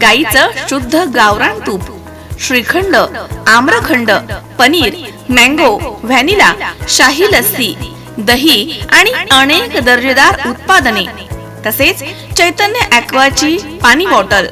गाईचं शुद्ध गावरान तूप श्रीखंड आम्रखंड पनीर मँगो व्हॅनिला शाही लस्सी दही आणि अनेक दर्जेदार उत्पादने तसेच चैतन्य ॲक्वाची पाणी बॉटल.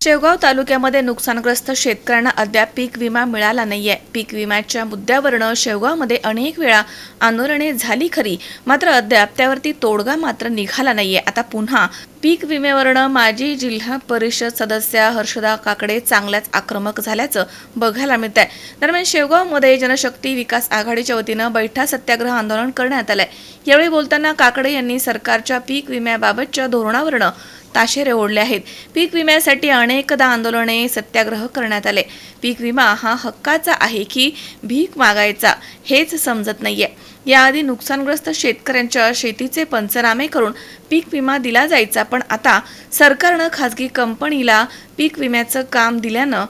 शेवगाव तालुक्यामध्ये नुकसानग्रस्त शेतकऱ्यांना अद्याप पीक विमा मिळाला नाहीये. पीक विम्याच्या मुद्द्यावरनं शेवगावमध्ये अनेक वेळा आंदोलने झाली खरी मात्र अद्याप त्यावरती तोडगा मात्र निघाला नाहीये. आता पुन्हा पीक विम्यावरनं माजी जिल्हा परिषद सदस्या हर्षदा काकडे चांगल्याच आक्रमक झाल्याचं बघायला मिळत आहे दरम्यान शेवगावमध्ये जनशक्ती विकास आघाडीच्या वतीनं बैठा सत्याग्रह आंदोलन करण्यात आलंय. यावेळी बोलताना काकडे यांनी सरकारच्या पीक विम्याबाबतच्या धोरणावरनं ताशेरे ओढले आहेत. पीक विम्यासाठी अनेकदा आंदोलने सत्याग्रह करण्यात आले. पीक विमा हा हक्काचा आहे की भीक मागायचा हेच समजत नाहीये. याआधी नुकसानग्रस्त शेतकऱ्यांच्या शेतीचे पंचनामे करून पीक विमा दिला जायचा पण आता सरकारनं खाजगी कंपनीला पीक विम्याचं काम दिल्यानं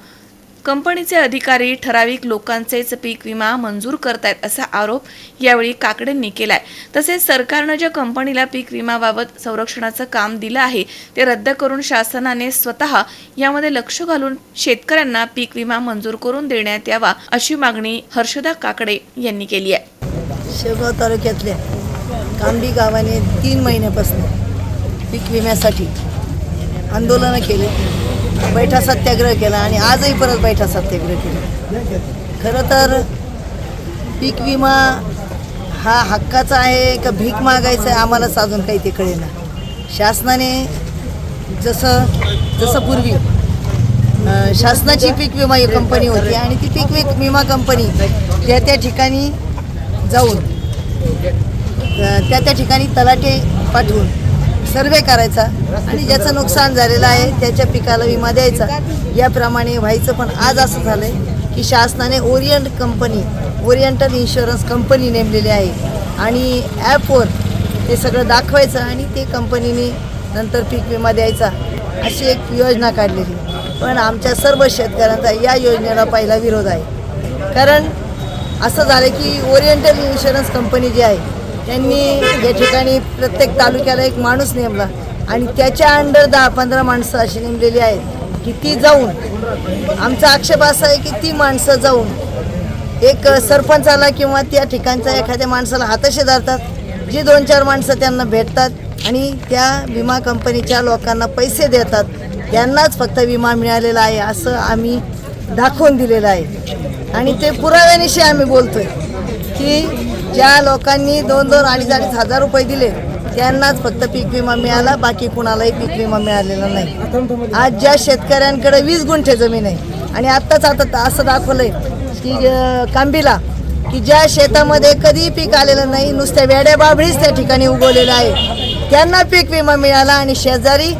कंपनीचे अधिकारी ठराविक लोकांचेच पीक विमा मंजूर करतायत असा आरोप यावेळी काकडेंनी केलाय. तसेच सरकारनं ज्या कंपनीला पीक विमाबाबत संरक्षणाचं काम दिलं आहे ते रद्द करून शासनाने स्वतः यामध्ये लक्ष घालून शेतकऱ्यांना पीक विमा मंजूर करून देण्यात यावा अशी मागणी हर्षदा काकडे यांनी केली आहे. शेवगाव तालुक्यातल्या कांबी गावाने तीन महिन्यापासून पीक विम्यासाठी आंदोलनं केले. बैठा सत्याग्रह केला आणि आजही परत बैठा सत्याग्रह केला. खरं तर पीक विमा हा हक्काचा आहे का भीक मागायचं आहे आम्हालाच अजून काही ते कळेना. शासनाने जसं जसं पूर्वी शासनाची पीक विमा ही कंपनी होती आणि ती पीक विमा कंपनी त्या त्या ठिकाणी जाऊन त्या त्या ठिकाणी तलाटे पाठवून सर्वे करायचा आणि ज्याचं नुकसान झालेलं आहे त्याच्या पिकाला विमा द्यायचा. याप्रमाणे व्हायचं पण आज असं झालं आहे की शासनाने orient company oriental insurance company नेमलेली आहे. आणि ॲपवर ते सगळं दाखवायचं आणि ते कंपनीने नंतर पीक विमा द्यायचा अशी एक योजना काढलेली. पण आमच्या सर्व शेतकऱ्यांचा या योजनेला पहिला विरोध आहे. कारण असं झालं की ओरिएंटल इन्शुरन्स कंपनी जी आहे त्यांनी या ठिकाणी प्रत्येक तालुक्याला एक माणूस नेमला. आणि त्याच्या अंडर दहा पंधरा माणसं अशी नेमलेली आहेत की ती जाऊन आमचा आक्षेप असा आहे की ती माणसं जाऊन एक सरपंचाला किंवा त्या ठिकाणच्या एखाद्या माणसाला हाताशी धरतात जी दोन चार माणसं त्यांना भेटतात आणि त्या विमा कंपनीच्या लोकांना पैसे देतात. त्यांनाच फक्त विमा मिळालेला आहे असं आम्ही दाखवून दिलेलं आहे. आणि ते पुराव्यानिशी आम्ही बोलतोय की ज्या लोकांनी दोन दोन अडीच अडीच हजार रुपये दिले त्यांनाच फक्त पीक विमा मिळाला बाकी कुणालाही पीक विमा मिळालेला नाही. आज ज्या शेतकऱ्यांकडे वीस गुंठे जमीन आहे आणि आत्ताच आता असं दाखवलंय की कांबीला की ज्या शेतामध्ये कधी पीक आलेलं नाही नुसत्या वेड्या बाभळीच त्या ठिकाणी उगवलेलं आहे. त्यांना पीक विमा मिळाला आणि शेजारी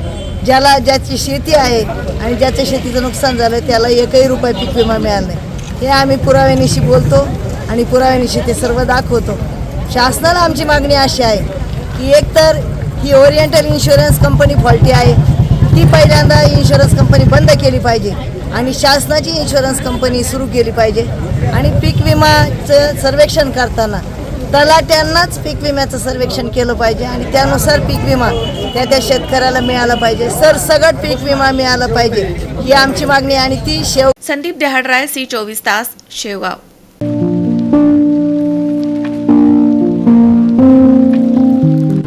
ज्याला ज्याची शेती आहे आणि ज्याच्या शेतीचं नुकसान झालं त्याला एकही रुपये पीक विमा मिळाला नाही. हे आम्ही पुराव्यानिशी बोलतो आणि पुराव्यानिशी ते सर्व दाखवतो. शासनाला आमची मागणी अशी आहे की एकतर ही ओरिएंटल इन्शुरन्स कंपनी फॉल्टी आहे. ती पहिल्यांदा इन्शुरन्स कंपनी बंद केली पाहिजे आणि शासनाची इन्शुरन्स कंपनी सुरू केली पाहिजे. आणि पीक विमाचं सर्वेक्षण करताना तलाट्यांनाच पीक विम्याचं सर्वेक्षण केलं पाहिजे आणि त्यानुसार पीक विमा त्या त्या शेतकऱ्याला मिळाला पाहिजे. सरसगट पीक विमा मिळाला पाहिजे ही आमची मागणी आहे आणि ती शेव संदीप देहाडराय सी चोवीस तास शेवगाव.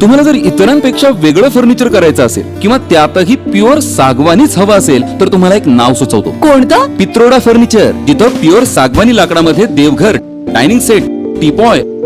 तुम्हाला जर इतरांपेक्षा वेगळं फर्निचर करायचं असेल किंवा त्यातही प्युअर सागवानीच हवं असेल तर तुम्हाला एक नाव सुचवतो. कोणतं? पित्रोडा फर्निचर जिथं प्युअर सागवानी लाकडामध्ये देवघर dining set teapoy